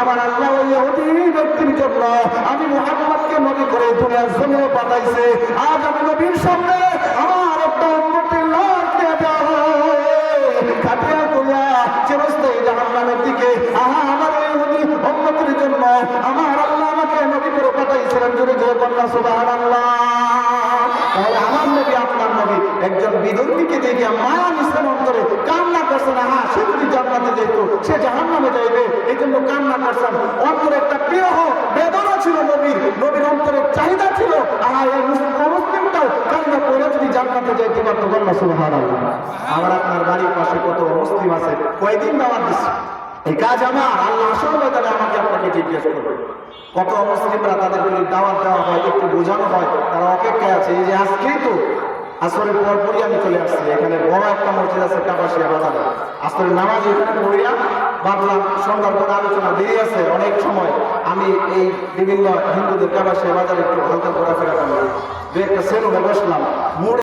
আমার আল্লাহ ওই ব্যক্তির জন্য আমি মুহাম্মদকে নবী করে দুনিয়ার জন্য পাঠাইছে। আজ আমি নবীর সামনে আমার একটা উন্নতির দিকে আহা আমার জন্য আমার আল্লাহ আমাকে নবী করে আমার আপনার নবী, একজন বিধর্মীকে দেখে মায়া মিশ্রণ অন্তরে কান্না করছেন হ্যাঁ সে যদি জান্নাতে যেত সে জাহান নামে যাইবে। এই জন্য কান্না করছেন অন্তরে একটা প্রিয় বেদনা ছিল নবীর। নবীর অন্তরে চাহিদা ছিল। আহা, এই মুসলিম মুসলিমটাও কান্না করে যদি জান্নাতে যাইতে পারতো আমার আপনার বাড়ির পাশে কত মুসলিম আছে। কয়দিন দাওয়াত দিচ্ছে এই কাজ আমার। আল্লাহ আসলে তাহলে আমাকে আপনাকে জিজ্ঞেস করবে। কত মুসলিমরা দাওয়াত দেওয়া হয়, একটু বোঝানো হয়। তারা অপেক্ষায় আছে। এই যে আজকেই তো আসরের পর পরই আমি চলে আসছি। এখানে বড় একটা মসজিদ আছে কাপাসিয়া বাজারে। আসরের নামাজ এখানে পড়িয়া ভাবলাম, সন্ধ্যার পরে আলোচনা দেরি আছে, অনেক সময়। আমি এই বিভিন্ন হিন্দুদের কাবাসে বাজারে একটু হালকা ঘোরাফেরা করলাম দু একটা সেলুনে বসলাম।